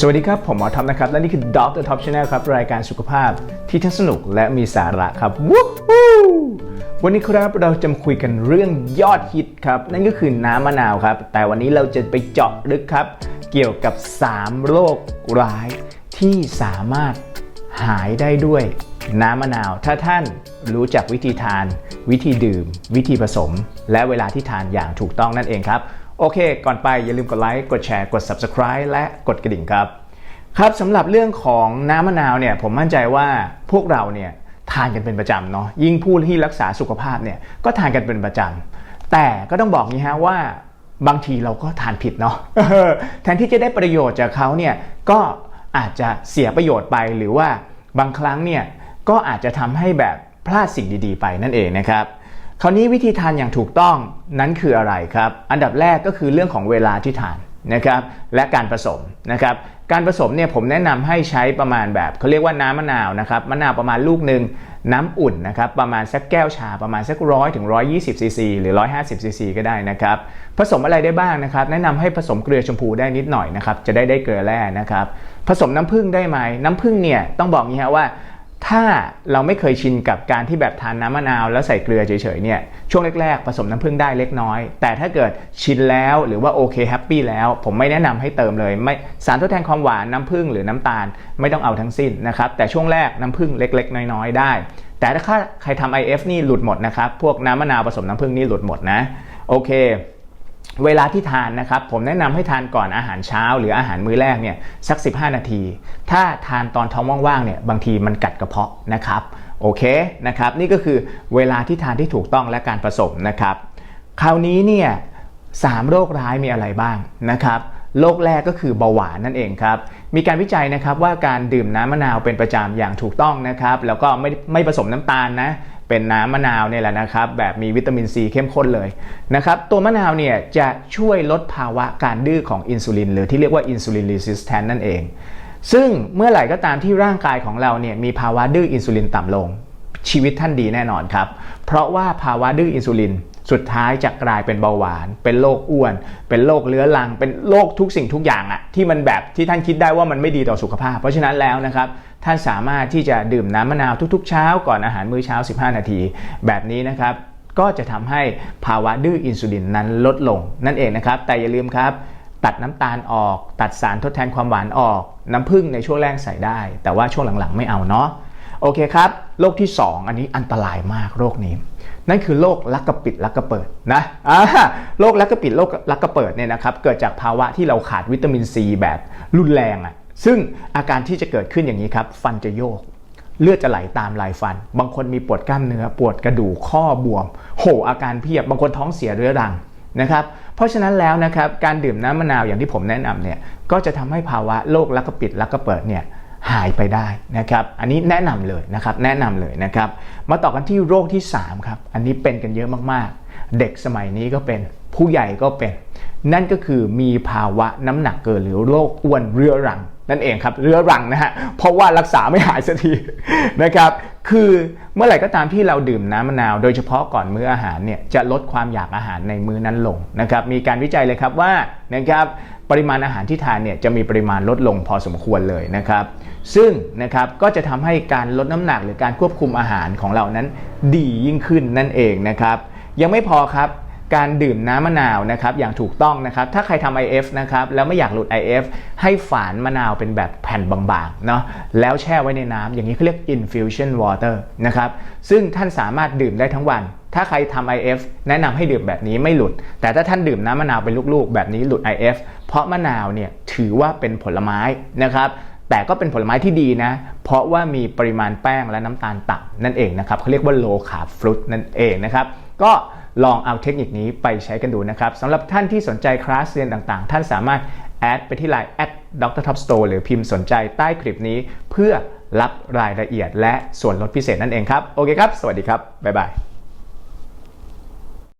สวัสดีครับ ผมหมอท็อปนะครับ และนี่คือ Dr. Top Channel ครับ รายการสุขภาพที่ทั้งสนุกและมีสาระครับวู้ฮู้วันนี้ครับเราจะมาคุยกันเรื่องยอดฮิตครับ นั่นก็คือน้ำมะนาวครับ แต่วันนี้เราจะไปเจาะลึกครับ เกี่ยวกับ 3 โรคร้ายที่สามารถหายได้ด้วยน้ำมะนาว ถ้าท่านรู้จักวิธีทาน วิธีดื่ม วิธีผสม และเวลาที่ทานอย่างถูกต้องนั่นเองครับ โอเค ก่อนไปอย่าลืมกดไลค์กดแชร์กด Subscribe และกดกระดิ่งครับ ครับสำหรับเรื่องของน้ำมะนาวเนี่ยผมมั่นใจว่าพวกเราเนี่ยทานกันเป็นประจำเนาะยิ่งผู้ที่รักษาสุขภาพเนี่ยก็ทานกันเป็นประจำแต่ก็ต้องบอกนี้ฮะว่าบางทีเราก็ทานผิดเนาะแทนที่จะได้ประโยชน์จากเขาเนี่ยก็อาจจะเสียประโยชน์ไปหรือว่าบางครั้งเนี่ยก็อาจจะทำให้แบบ พลาดสิ่งดีๆ ไปนั่นเองนะครับคราวนี้วิธีทานอย่างถูกต้องนั้นคืออะไรครับ อันดับแรกก็คือเรื่องของเวลาที่ทานนะครับและการผสมนะครับการผสมเนี่ยผมแนะนำให้ใช้ประมาณแบบเขาเรียกว่าน้ำมะนาวนะครับมะนาวประมาณลูกหนึ่งน้ำอุ่นนะครับประมาณสักแก้วชาประมาณสักร้อยถึงร้อยยี่สิบซีซีหรือร้อยห้าสิบซีซีก็ได้นะครับผสมอะไรได้บ้างนะครับ แนะนำให้ผสมเกลือชมพูได้นิดหน่อยนะครับจะได้ได้เกลือแร่นะครับผสมน้ำผึ้งได้ไหมน้ำผึ้งเนี่ยต้องบอกงี้ฮะว่า ถ้าเราไม่เคยชินกับการที่แบบทานน้ำมะนาวแล้วใส่เกลือเฉยๆเนี่ยช่วงแรกๆผสมน้ำผึ้งได้เล็กน้อย แต่ถ้าเกิดชินแล้วหรือว่าโอเคแฮปปี้แล้ว ผมไม่แนะนำให้เติมเลย ไม่สารทดแทนความหวานน้ำผึ้งหรือน้ำตาลไม่ต้องเอาทั้งสิ้นนะครับแต่ช่วงแรกน้ำผึ้งเล็ก ๆ น้อยๆได้ แต่ถ้าใครทำ IF นี่หลุดหมดนะครับพวกน้ำมะนาวผสมน้ำผึ้งนี่หลุดหมดนะโอเค เวลาที่ทานนะครับ ผมแนะนำให้ทานก่อนอาหารเช้า หรืออาหารมื้อแรกเนี่ยสัก 15 นาที ถ้าทานตอนท้องว่างๆเนี่ยบางทีมันกัดกระเพาะนะครับโอเคนะครับนี่ก็คือเวลาที่ทานที่ถูกต้องและการผสมนะครับ คราวนี้เนี่ยสามโรคร้ายมีอะไรบ้างนะครับ โรคแรกก็คือเบาหวานนั่นเองครับ มีการวิจัยนะครับว่าการดื่มน้ำมะนาวเป็นประจำอย่างถูกต้องนะครับ แล้วก็ไม่ไม่ผสมน้ำตาลนะ เป็นน้ำมะนาวเนี่ยแหละนะครับ แบบมีวิตามินซีเข้มข้นเลยนะครับ ตัวมะนาวเนี่ยจะช่วยลดภาวะการดื้อของอินซูลินหรือที่เรียกว่าอินซูลินรีสิสแทนนั่นเอง ซึ่งเมื่อไหร่ก็ตามที่ร่างกายของเราเนี่ยมีภาวะดื้ออินซูลินต่ำลง ชีวิตท่านดีแน่นอนครับ เพราะว่าภาวะดื้ออินซูลิน สุดท้ายจะกลายเป็นเบาหวาน เป็นโรคอ้วน เป็นโรคเรื้อรัง เป็นโรคทุกสิ่งทุกอย่างอะที่มันแบบที่ท่านคิดได้ว่ามันไม่ดีต่อสุขภาพ เพราะฉะนั้นแล้วนะครับท่านสามารถที่จะดื่มน้ำมะนาวทุกๆ เช้าก่อนอาหารมื้อเช้า 15 นาที แบบนี้นะครับก็จะทำให้ภาวะดื้ออินซูลินนั้นลดลงนั่นเองนะครับ แต่อย่าลืมครับ ตัดน้ำตาลออก ตัดสารทดแทนความหวานออก น้ำผึ้งในช่วงแรกใส่ได้ แต่ว่าช่วงหลังๆไม่เอาเนาะ โอเคครับ โรคที่ 2 อันนี้อันตรายมากโรคนี้ นั่นคือโรคลักกระปิดลักกระเปิดนะอ่าโรคลักกระปิดโรคลักกระเปิดเนี่ยนะครับเกิดจากภาวะที่เราขาดวิตามินซีแบบรุนแรงอะ่ะซึ่งอาการที่จะเกิดขึ้นอย่างนี้ครับ ฟันจะโยก เลือดจะไหลตามลายฟัน บางคนมีปวดกล้ามเนื้อ ปวดกระดูกข้อบวม โหอาการเพียบ บางคนท้องเสียเรื้อรังนะครับเพราะฉะนั้นแล้วนะครับการดื่มน้ำมะนาวอย่างที่ผมแนะนำเนี่ยก็จะทำให้ภาวะโรคลักกระปิดลักกระเปิดเนี่ย หายไปได้นะครับอันนี้แนะนำเลยนะครับแนะนำเลยนะครับมาต่อกันที่โรคที่ 3 ครับ อันนี้เป็นกันเยอะมากๆ เด็กสมัยนี้ก็เป็นผู้ใหญ่ก็เป็น นั่นก็คือมีภาวะน้ำหนักเกินหรือโรคอ้วนเรื้อรังนั่นเองครับเรื้อรังนะฮะเพราะว่ารักษาไม่หายสักทีนะครับคือเมื่อไหร่ก็ตามที่เราดื่มน้ำมะนาว โดยเฉพาะก่อนมื้ออาหารเนี่ยจะลดความอยากอาหารในมื้อนั้นลงนะครับมีการวิจัยเลยครับว่านะครับปริมาณอาหารที่ทานเนี่ยจะมีปริมาณลดลงพอสมควรเลยนะครับ ซึ่งนะครับก็จะทำให้การลดน้ำหนักหรือการควบคุมอาหารของเรานั้นดียิ่งขึ้นนั่นเองนะครับ ยังไม่พอครับการดื่มน้ำมะนาวนะครับอย่างถูกต้องนะครับ ถ้าใครทำ IF นะครับแล้วไม่อยากหลุด IF ให้ฝานมะนาวเป็นแบบแผ่นบางๆเนาะแล้วแช่ไว้ในน้ำอย่างนี้เขาเรียก infusion water นะครับซึ่งท่านสามารถดื่มได้ทั้งวัน ถ้าใครทำ IF แนะนำให้ดื่มแบบนี้ไม่หลุด แต่ถ้าท่านดื่มน้ำมะนาวเป็นลูกๆ แบบนี้หลุด IF เพราะมะนาวเนี่ยถือว่าเป็นผลไม้นะครับ แต่ก็เป็นผลไม้ที่ดีนะ เพราะว่ามีปริมาณแป้งและน้ำตาลต่ำนั่นเองนะครับเขาเรียกว่า low carb fruit นั่นเองนะครับ ก็ลองเอาเทคนิคนี้ไปใช้กันดูนะครับสำหรับท่านที่สนใจคลาสเรียนต่างๆ ท่านสามารถแอดไปที่ Line แอด Dr. Top Store หรือพิมพ์สนใจใต้คลิปนี้ เพื่อรับรายละเอียดและส่วนลดพิเศษนั่นเองครับ โอเคครับ สวัสดีครับ บ๊ายบาย